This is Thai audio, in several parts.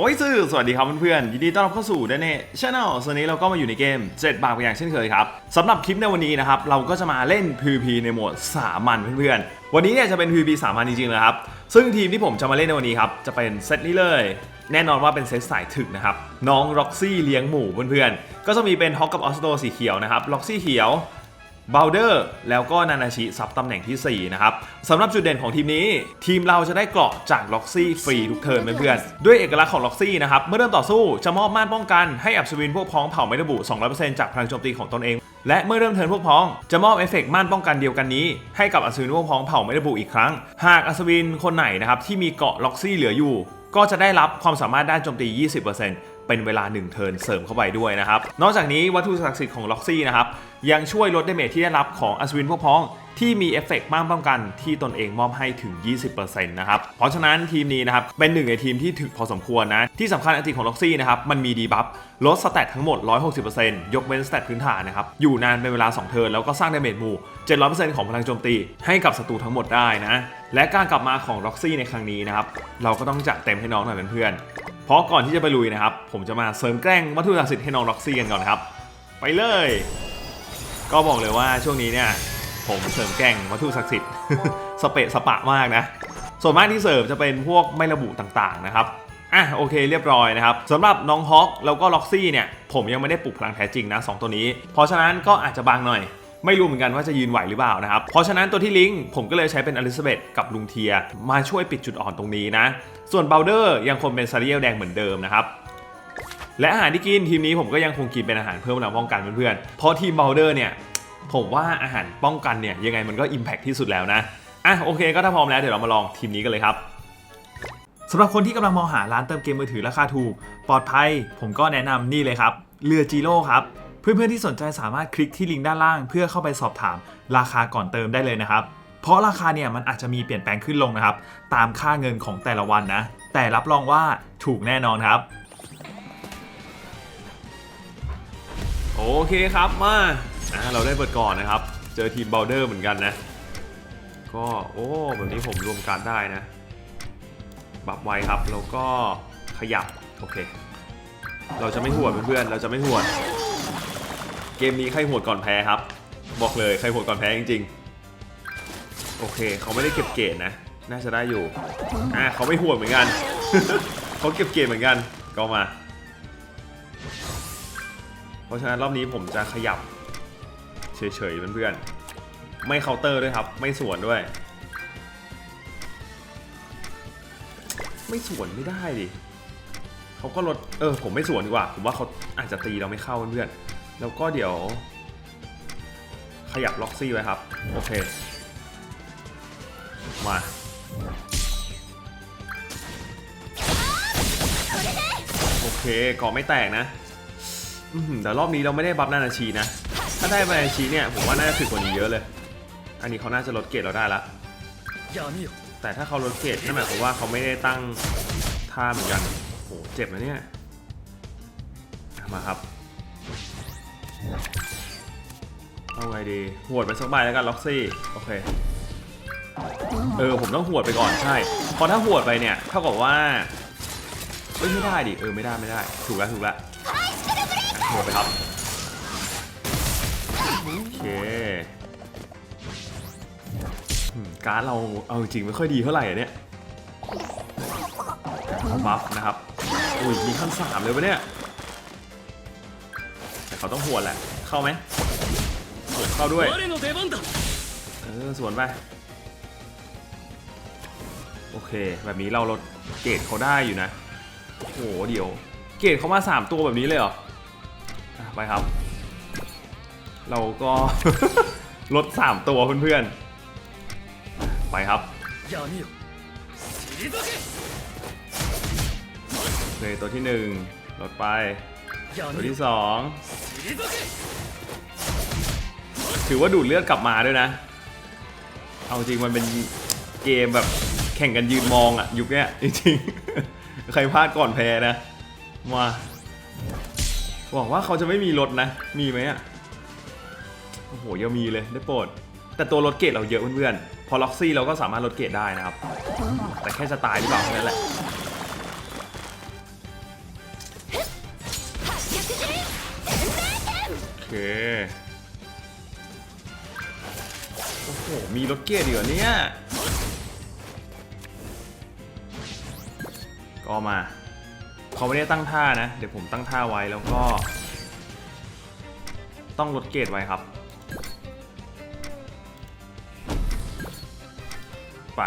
โอ้ยซื่อสวัสดีครับเพื่อนๆยินดีต้อนรับเข้าสู่เดนเน่ช n แนลส่วนนี้เราก็มาอยู่ในเกม 7 บาทอย่างเช่นเคยครับสำหรับคลิปในวันนี้นะครับ เราก็จะมาเล่น PVP ในโหมดสามัญเพื่อนๆ วันนี้เนี่ยจะเป็น PVP สามัญจริงๆเลยครับ ซึ่งทีมที่ผมจะมาเล่นในวันนี้ครับ จะเป็นเซตนี้เลย แน่นอนว่าเป็นเซตสายถึกนะครับ น้องร็อกซี่เลี้ยงหมูเพื่อนๆ ก็จะมีเป็นฮอกกับออสโตสีเขียวนะครับล็อกซี่เขียว บลเดอร์แล้วก็นานาชิซับตำแหน่งทีสี่ 4 นะครับสำหรับจุดเด่นของทีมนี้ ทีมเราจะได้เกราะจากล็อกซี่ฟรีทุกเทิร์นเพื่อนๆด้วยเอกลักษณ์ของล็อกซี่นะครับ เมื่อเริ่มต่อสู้จะมอบม่านป้องกันให้อับสวินพวกพ้องเผ่าไม่ระบุ 200%จากพลังโจมตีของตนเอง และเมื่อเริ่มเทิร์นพวกพ้องจะมอบเอฟเฟกต์ม่านป้องกันเดียวกันนี้ ให้กับอัศวินพวกพ้องเผ่าไม่ระบุอีกครั้ง หากอัศวินคนไหนนะครับที่มีเกราะล็อกซี่เหลืออยู่ ก็จะได้รับความสามารถด้านโจมตี 20% เป็นเวลา 1 เทิร์นเสริมเข้าไปด้วยนะครับ นอกจากนี้วัตถุศักดิ์สิทธิ์ของล็อกซี่นะครับยังช่วยลดดเมจที่ได้รับของอัศวินพวกพ้อง ที่มีเอฟเฟกต์มานป้องกันที่ตนเองมอบให้ถึง 20%นะครับ เพราะฉะนั้นทีมนี้นะครับ เป็นหนึ่งในทีมที่ถึกพอสมควรนะ ที่สำคัญอันติของล็อกซี่นะครับ มันมีดีบัฟลดสแตททั้งหมด 160%ยกเว้นสแตทพื้นฐานนะครับ อยู่นานเป็นเวลา 2 เทิร์นแล้วก็สร้างดาเมจหมู่ 700%ของพลังโจมตี ให้กับศัตรูทั้งหมดได้นะ และการกลับมาของล็อกซี่ในครั้งนี้นะครับเราก็ต้องจัดเต็มให้น้องหน่อยเพื่อนๆเพราะก่อนที่จะไปลุยนะครับผมจะมาเสริมแกล้งวัตถุศักดิ์สิทธิ์ให้น้องล็อกซี่กันก่อนครับไปเลย ก็บอกเลยว่าช่วงนี้เนี่ย มเสริมแกล้งวัตถุศักดิ์สิทธิ์สเปะสปะมากนะ ส่วนมากที่เสริมจะเป็นพวกไม่ระบุต่างๆนะครับอะโอเคเรียบร้อยนะครับสำหรับน้องฮอคแล้วก็ล็อกซี่เนี่ย ผมยังไม่ได้ปลุกพลังแท้จริงนะสองตัวนี้ เพราะฉะนั้นก็อาจจะบางหน่อย ไม่รู้เหมือนกันว่าจะยืนไหวหรือเปล่านะครับ เพราะฉะนั้นตัวที่ลิงก์ผมก็เลยใช้เป็นอลิซาเบธกับลุงเทีย มาช่วยปิดจุดอ่อนตรงนี้นะ ส่วนเบลเดอร์ยังคงเป็นซาริเอลแดงเหมือนเดิมนะครับและอาหารที่กินทีมนี้ผมก็ยังคงกินเป็นอาหารเพิ่มพลังป้องกันเพื่อนๆเพราะทีมเบลเดอร์เนี่ย ผมว่าอาหารป้องกันเนี่ยยังไงมันก็ Impact ที่สุดแล้วนะ อะโอเคก็ถ้าพร้อมแล้วเดี๋ยวเรามาลองทีมนี้กันเลยครับสำหรับคนที่กำลังมองหาร้านเติมเกมมือถือราคาถูก ปลอดภัย ผมก็แนะนำนี่เลยครับเรือจีโร่ครับเพื่อนๆที่สนใจสามารถคลิกที่ลิงก์ด้านล่าง เพื่อเข้าไปสอบถามราคาก่อนเติมได้เลยนะครับ เพราะราคาเนี่ยมันอาจจะมีเปลี่ยนแปลงขึ้นลงนะครับ ตามค่าเงินของแต่ละวันนะ แต่รับรองว่าถูกแน่นอนครับ โอเคครับมา อะเราได้เปิดก่อนนะครับ เจอทีมเบลเดอร์เหมือนกันนะ ก็โอ้แบบนี้ผมรวมการได้นะ บับไวครับแล้วก็ขยับโอเค เราจะไม่หวดเพื่อนๆเราจะไม่หวด เกมนี้ใครหวดก่อนแพ้ครับ บอกเลยใครหวดก่อนแพ้จริงๆ โอเคเขาไม่ได้เก็บเกรดนะ น่าจะได้อยู่อะเขาไม่หวดเหมือนกันเขาเก็บเกรดเหมือนกันก็มา เพราะฉะนั้นรอบนี้ผมจะขยับ เฉยๆเพื่อนๆไม่เคาน์เตอร์ด้วยครับ ไม่สวนด้วย ไม่สวนไม่ได้ดิเขาก็ลดเออผมไม่สวนดีกว่า ผมว่าเขาอาจจะตีเราไม่เข้าเพื่อนๆแล้วก็เดี๋ยว ขยับล็อกซี่ไว้ครับ โอเค มาโอเคก่อไม่แตกนะแต่รอบนี้เราไม่ได้บัฟนานาชีนะ ได้นานาชีเนี่ยผมว่าน่าจะถึกกว่านี้เยอะเลย อันนี้เขาน่าจะลดเกรดเราได้ละ闇よแต่ถ้าเขาลดเกรดนั่นหมายความว่าเขาไม่ได้ตั้งท่าเหมือนกันโหเจ็บนะเนี่ยอะมาครับ เอาไงดีหวดไปสักใบแล้วกันล็อกซี่ โอเค เออ ผมต้องหวดไปก่อนใช่เพราะถ้าหวดไปเนี่ยเท่ากับว่าเอ้ยไม่ได้ดิ เออไม่ได้ไม่ได้ ถูกแล้วถูกแล้วหวดไปครับโอ คการเราเอาจริงไม่ค่อยดีเท่าไหร่อะเนี่ยเขาบัฟนะครับอุ้ยมีขั้นสามเลยปะเนี่ยแต่เขาต้องหัวแหละเข้าไหมเข้าด้วยเออสวนไปโอเค แบบนี้เราลดเกรดเขาได้อยู่นะโอ้โหเดี๋ยว เกรดเขามาสามตัวแบบนี้เลยเหรอไปครับ เราก็ ลด 3 ตัวเพื่อนๆ ไปครับเลยตัวที่ 1 ลดไป ตัวที่ 2 ถือว่าดูดเลือดกลับมาด้วยนะ เอาจริงมันเป็นเกมแบบแข่งกันยืนมองอะยุคนี้จริงใครพลาดก่อนแพ้นะมาหวังว่าเขาจะไม่มีรถนะ มีไหมอะ โอ้โหยังมีเลยได้โปรด แต่ตัวลดเกรดเราเยอะเพื่อนๆ พอล็อกซี่เราก็สามารถลดเกรดได้นะครับ แต่แค่จะตายหรือเปล่าแค่นั้นแหละโอเคโอ้โหมีลดเกรดอยู่เนี่ยก็มาเขาไม่ได้ตั้งท่านะ เดี๋ยวผมตั้งท่าไว้แล้วก็ ต้องลดเกรดไว้ครับ ไป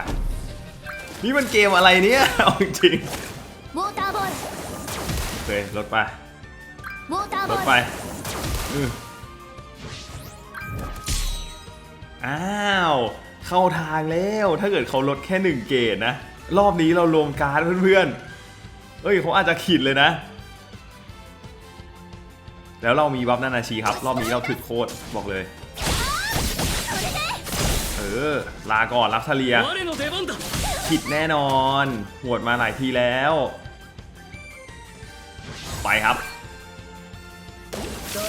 นี่มันเกมอะไรเนี่ย เอาจริงมเลโอเคลดไปร์ลดไปอ้าว เข้าทางแล้วถ้าเกิดเขาลดแค่หนึ่งเกตนะ รอบนี้เรารวมการ์ดเพื่อนๆเอ้ยเขาอาจจะขีดเลยนะ แล้วเรามีบัฟนานาชีครับ รอบนี้เราถึกโคตรบอกเลย อ ลาก่อนรับเสลีย ผิดแน่นอนหวดมาหลายทีแล้ว ไปครับ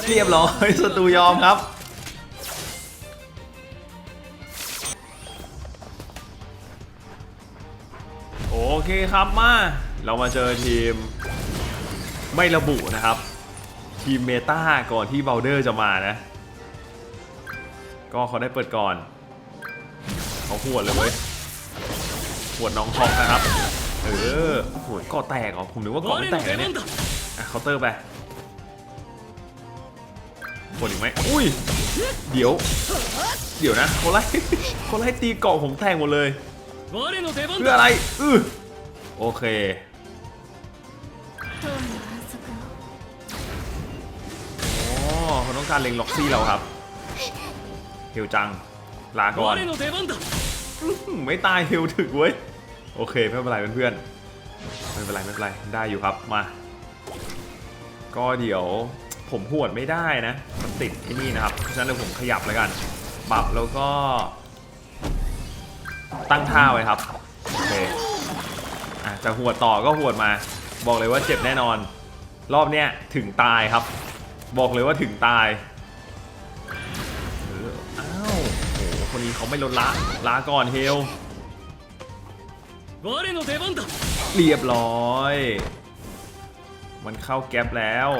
เรียบร้อยศัตรูยอมครับ โอเคครับมา เรามาเจอทีมไม่ระบุนะครับ ทีมเมตาก่อนที่เบลเดอร์จะมานะ ก็เขาได้เปิดก่อน ขาหวดเลยเว้ยหวดน้องทองนะครับ เออหวดก่อแตกเหรอ ผมนึกว่าก่อไม่แตกเลยเนี่ยอะเคาน์เตอร์ไปหวดอีกไหมอุ้ย เดี๋ยว เดี๋ยวนะเขาไล่เขาไล่ตีเกาะผมแทงหมดเลย เพื่ออะไร อือโอเค อ๋อเขาต้องการเล็งล็อกซี่เราครับเฮลจัง ลาก่อน ไม่ตายฮิวถึกเว้ย โอเคไม่เป็นไรเพื่อนๆไม่เป็นไรไม่เป็นไรได้อยู่ครับมา ก็เดี๋ยวผมหวดไม่ได้นะมันติดที่นี่นะครับเพราะฉะนั้นเดี๋ยวผมขยับแล้วกันบับแล้วก็ ตั้งท่าไว้ครับโอเคอจะหวดต่อก็หวดมา บอกเลยว่าเจ็บแน่นอน รอบเนี้ยถึงตายครับ บอกเลยว่าถึงตายีเขาไม่ลดละลาก่อนเฮลเรียบร้อย มันเข้าแก๊ปแล้ว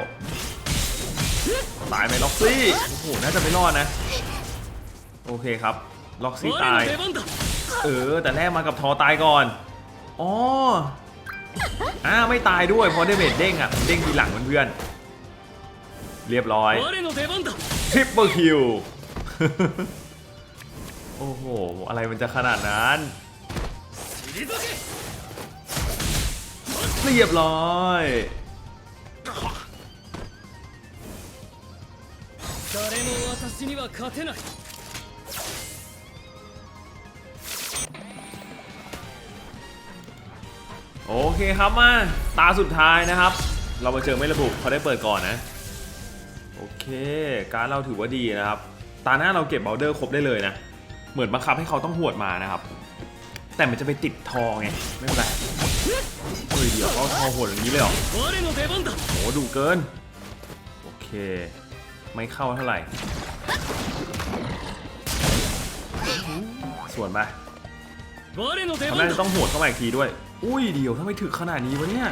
ตายไหมล็อกซี่ โอ้โห น่าจะไม่รอดนะ โอเคครับ ล็อกซี่ตาย เออ แต่แรกมากับทอตายก่อน อ๋ออ่าไม่ตายด้วยพอได้เมดเด้งอะ เด้งทีหลังเพื่อนเรียบร้อยทริปเปอร์คิว โอ้โห อะไรมันจะขนาดนั้น เรียบร้อยโอเคครับมาตาสุดท้ายนะครับ เรามาเจอไม่ระบุเขาได้เปิดก่อนนะ โอเค การเราถือว่าดีนะครับ ตาหน้าเราเก็บเบลเดอร์ครบได้เลยนะ เหมือนบังคับให้เขาต้องหวดมานะครับ แต่มันจะไปติดทอไง ไม่เป็นไรเฮ้ยเดี๋ยวเขทอหดอย่างนี้เลยเหรอโอ้ดูเกิน โอเค ไม่เข้าเท่าไหร่ ส่วนมาเขาน่าจะต้องหวดเข้ามาอีกทีด้วย อุ้ยเดี๋ยวทำไมถึกขนาดนี้วะเนี่ย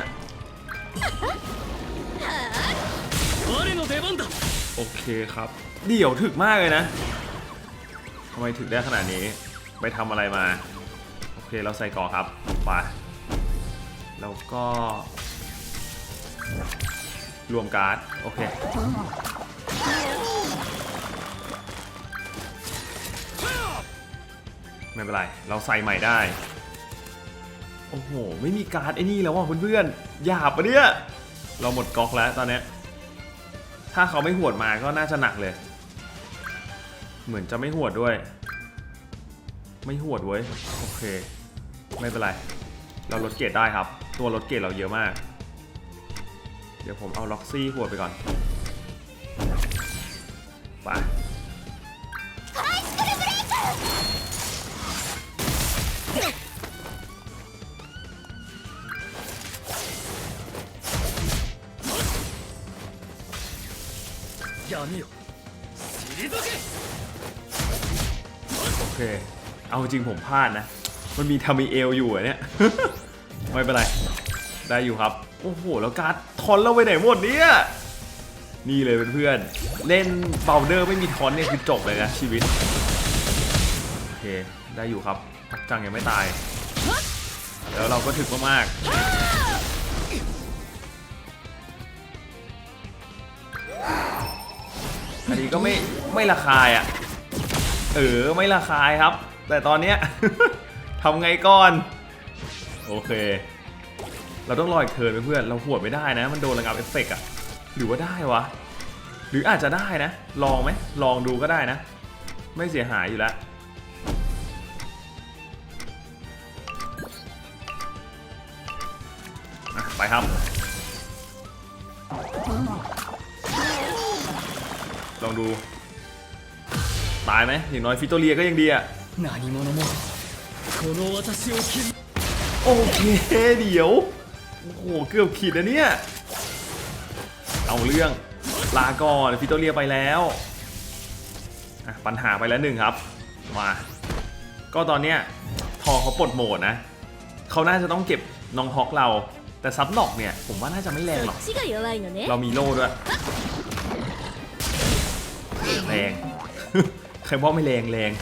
โอเคครับ เดี๋ยวถึกมากเลยนะ ทำไมถึกได้ขนาดนี้ ไปทำอะไรมา โอเคเราใส่ก่อครับไปแล้วก็ รวมการ์ด โอเค ไม่เป็นไร เราใส่ใหม่ได้ โอ้โห ไม่มีการ์ดไอ้นี่แล้วว่ะเพื่อนๆหยาบปะเนี่ย เราหมดก๊อกแล้วตอนนี้ถ้าเขาไม่หวดมาก็น่าจะหนักเลย เหมือนจะไม่หวดด้วย ไม่หวดเว้ย โอเค ไม่เป็นไร เราลดเกรดได้ครับ ตัวลดเกรดเราเยอะมาก เดี๋ยวผมเอาล็อกซี่หวดไปก่อน ไป 闇よ退け โอ เค เอาจริงผมพลาดนะ มันมีทามิเอลอยู่อะเนี่ย ไม่เป็นไร ได้อยู่ครับ โอ้โห แล้วการ์ดทอนเราไปไหนหมดเนี่ย นี่เลยเพื่อนๆ เล่นเบลเดอร์ไม่มีทอนเนี่ยคือจบเลยนะชีวิต โอเค ได้อยู่ครับทักจังยังไม่ตาย แล้วเราก็ถึกมากๆอันนี้ก็ไม่ไม่ระคายอะ เออไม่ระคายครับ แต่ตอนเนี้ย ทำไงก่อน โอเค เราต้องรออีกเทิร์นเพื่อนเราหวดไม่ได้นะ มันโดนระงับเอฟเฟกต์อะหรือว่าได้วะ หรืออาจจะได้นะ ลองไหมลองดูก็ได้นะ ไม่เสียหายอยู่แล้วไปครับลองดู ตายไหมอย่างน้อยฟิโตเรียก็ยังดีอ่ะ 何者もこの私を傷 โอเค เดี๋ยว โอ้โห เกือบขีดนะเนี่ย เอาเรื่อง ลาก่อนฟิโตเรียไปแล้วอ่ะปัญหาไปแล้วหนึ่งครับ มา ก็ตอนเนี้ยทอเขาปลดโหมดนะ เขาน่าจะต้องเก็บน้องฮอกเรา แต่ซับนอกเนี่ย ผมว่าน่าจะไม่แรงหรอก そっちが弱いのね เรามีโล่ด้วย แรง ใครบอกไม่แรงแรง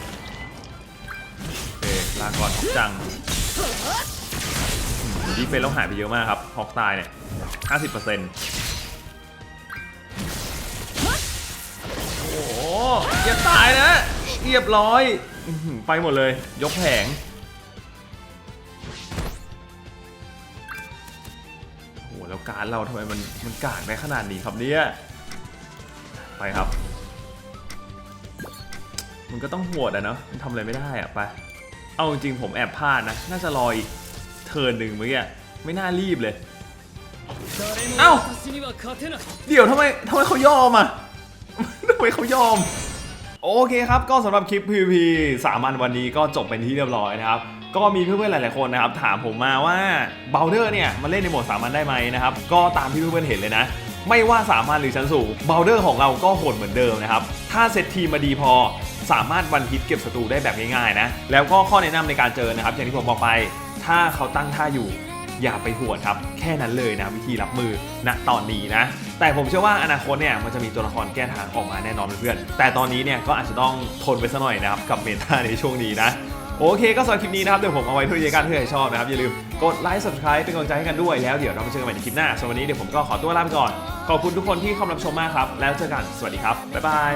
โอเคลาก่อนฮอกจังอืมดีเฟนแล้วหายไปเยอะมากครับฮอกตายเนี่ย50%โอ้โหอย่าตายนะ เรียบร้อย ไปหมดเลย ยกแผงโอ้แล้วการเราทำไมมันมันกากได้ขนาดนี้ครับเนี่ย ไปครับ มันก็ต้องโหวตอะเนาะมันทำอะไรไม่ได้อะไป เอาจริงผมแอบพลาดนะ น่าจะรออีกเทินหนึ่งเมื่อกี้ไม่น่ารีบเลย เอ้า เดี๋ยวทำไมทำไมเขายอมอะทำไมเขายอม โอเคครับ ก็สำหรับคลิป PVP สามัญวันนี้ก็จบเป็นที่เรียบร้อยนะครับ ก็มีเพื่อนๆหลายๆคนนะครับ ถามผมมาว่าเบลเดอร์เนี่ย มันเล่นในโหมดสามัญได้ไหมนะครับ ก็ตามที่เพื่อนๆเห็นเลยนะ ไม่ว่าสามัญหรือชั้นสูงเบลเดอร์ของเราก็โหดเหมือนเดิมนะครับ ถ้าเซตทีมมาดีพอ สามารถวันฮิตเก็บศัตรูได้แบบง่ายๆนะ แล้วก็ข้อแนะนำในการเจอนะครับ อย่างที่ผมบอกไป ถ้าเขาตั้งท่าอยู่อย่าไปหัวครับ แค่นั้นเลยนะวิธีรับมือณตอนนี้นะ แต่ผมเชื่อว่าอนาคตเนี่ยมันจะมีตัวละครแก้ทางออกมาแน่นอนเพื่อนแต่ตอนนี้เนี่ยก็อาจจะต้องทนไปสักหน่อยนะครับกับเมตาในช่วงนี้นะ โอเคก็สำหรับคลิปนี้นะครับเดี๋ยวผมเอาไว้เพื่การเพื่อใครชอบนะครับอย่าลืมกดไลค์ subscribe เป็นกำลังใจให้กันด้วยแล้วเดี๋ยวเราไปเจอกันใหม่ในคลิปหน้าสำหรับวันนี้เดี๋ยวผมก็ขอตัวลาไปก่อนขอบคุณทุกคนที่เข้ามารับชมมากครับแล้วเจอกันสวัสดีครับบ๊ายบาย